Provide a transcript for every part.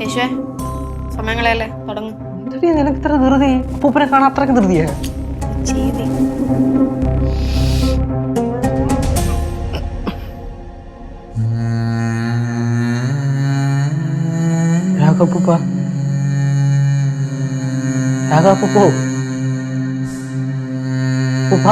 യേശുവേ സമയങ്ങളല്ലേ? തുടങ്ങും. നിനക്ക് ഇത്ര ധൃതി. അപ്പൂപ്പനെ കാണാൻ അത്രയ്ക്ക് ധൃതിയാ. ചെയ്തി. രാഘപ്പൂപ്പ രാഘപ്പൂപ്പോ ഉപ്പ.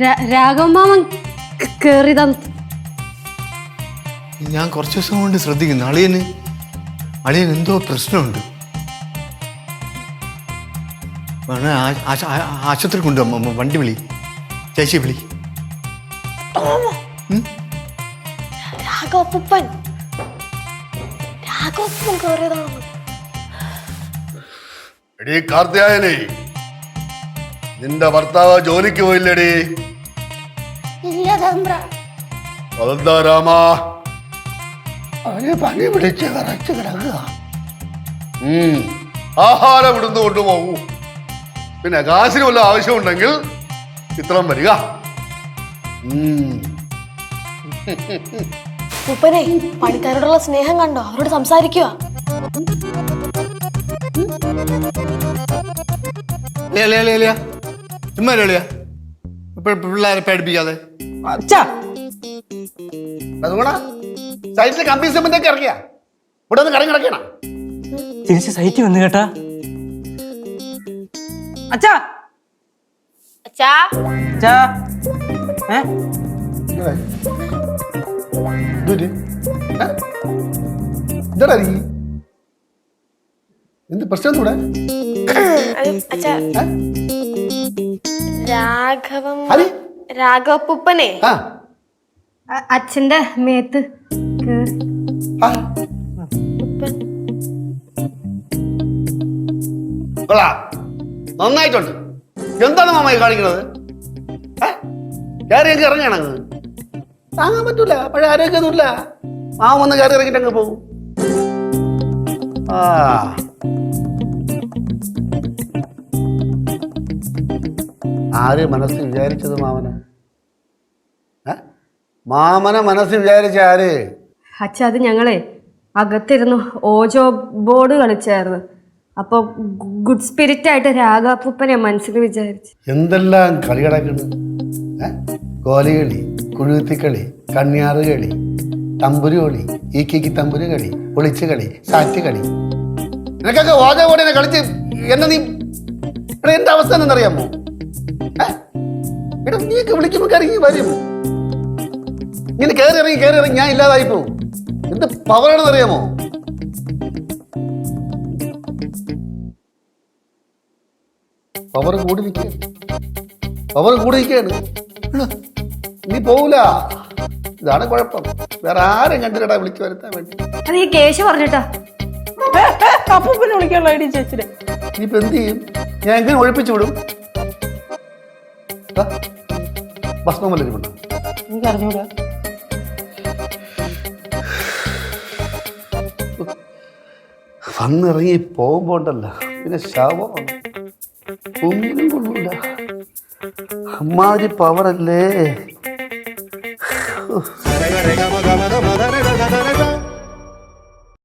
രാഘവമാമൻ കേറിയതാ ഞാൻ കുറച്ച് ദിവസം കൊണ്ട് ശ്രദ്ധിക്കുന്നു. അളിയന് അളിയൻ എന്തോ പ്രശ്നമുണ്ട്. വേണേ ആശുപത്രി കൊണ്ടുപോകാം വണ്ടി വിളി. ചേച്ചി വിളി. രാഘവപ്പൻ രാഘവപ്പൻ കയറിയതാണോ എടീ കാർത്തിയായനെ നിന്റെ ഭർത്താവ് ജോലിക്ക് പോയില്ലടി. ഇല്ല തമ്പ്ര അതെന്താ രാമ? അവനെ പനി പിടിച്ച് കറച്ച് കിടക്കുക. ആഹാരം കൊണ്ടുപോകൂ. പിന്നെ കാശിന് വല്ല ആവശ്യമുണ്ടെങ്കിൽ ചിത്രം വരിക. ഉപ്പനെ പണിക്കാരോടുള്ള സ്നേഹം കണ്ടോ? അവരോട് സംസാരിക്കുക. ചുമ്മാ പിള്ളേരെ പേടിപ്പിക്കാതെ. അച്ഛാ. അതുകൊണ്ടാ? സൈറ്റിൽ കമ്പനി സിമെന്റൊക്കെ ഇറക്കിയ. ഇവിടെ ഒന്ന് കറങ്ങി കിടക്കണം തിരിച്ച് സൈറ്റ് വന്നു കേട്ടാ. അച്ഛാ. അച്ഛാ. അച്ഛാ. ഏ? ഇതാ? എന്ത് പ്രശ്നം കൂടെ അച്ഛാ. രാഘവം? രാഘവപ്പൂപ്പനെ. ആ. അച്ഛന്റെ മേത്ത് ആ. കൊള്ളാം. നന്നായിട്ടുണ്ട്. എന്താണ് മാമായി കാണിക്കുന്നത്? കയറി അങ്ങ് ഇറങ്ങണം താങ്ങാൻ പറ്റൂല. പഴയ ആരോഗ്യമൊന്നുമില്ല. മാമ ഒന്ന് കയറി ഇറങ്ങിട്ട് അങ്ങ് പോകും ആ. ആര് മനസ്സിൽ വിചാരിച്ചത് മാമന? മാമന മനസ്സിൽ വിചാരിച്ച ആര്? അച്ഛ അത് ഞങ്ങളെ. അകത്തിരുന്നു ഓജോ ബോർഡ് കളിച്ചായിരുന്നു. അപ്പോൾ ഗുഡ് സ്പിരിറ്റ് ആയിട്ട് രാഗാപ്പൂപ്പനെ മനസ്സിൽ വിചാരിച്ചു. എന്തെല്ലാം കളി ഏ? കോലികളി കുഴുത്തിക്കളി കണ്യാറ് കളി തമ്പുരു കളി ഈക്കിക്ക് തമ്പുരു കളി ഒളിച്ചു കളി സാറ്റ് കളി. നിനക്കൊക്കെ ഓജോ ബോർഡിനെ കളിച്ച് എന്നെ നീ എന്റെ അവസ്ഥ എന്നറിയാമോ എടാ നീയൊക്കെ വിളിക്കുമ്പോൾ ഇറങ്ങി വരും. ഇങ്ങനെ കയറി ഇറങ്ങി കയറി ഇറങ്ങി ഞാൻ ഇല്ലാതായി പോകും എന്ത് പവറാണെന്ന് അറിയാമോ? പവർ കൂടി നിൽക്കുകയാണ്. പവർ കൂടി നിൽക്കുകയാണ്. നീ പോവില്ല ഇതാണ് കുഴപ്പം. വേറെ ആരും കണ്ടില്ലടാ വിളിച്ചു വരുത്താൻ വേണ്ടി. അത് ഈ കേശു പറഞ്ഞിട്ടാ. അപ്പൂപ്പനെ വിളിക്കാനുള്ള ഐഡിയ ചേച്ചിയുടെ ഇനിയിപ്പോ എന്ത് ചെയ്യും? ഞാൻ എങ്ങനെ ഒഴിപ്പിച്ചു വിടും? ഭസ്മം വല്ലതും ഉണ്ടോ? എനിക്ക് അറിഞ്ഞൂടാ വന്നിറങ്ങി പോകുമ്പോ ഉണ്ടല്ല പിന്നെ ശവമാണ് ഒന്നിനും കൊള്ളൂല. അമ്മാതിരി പവറല്ലേ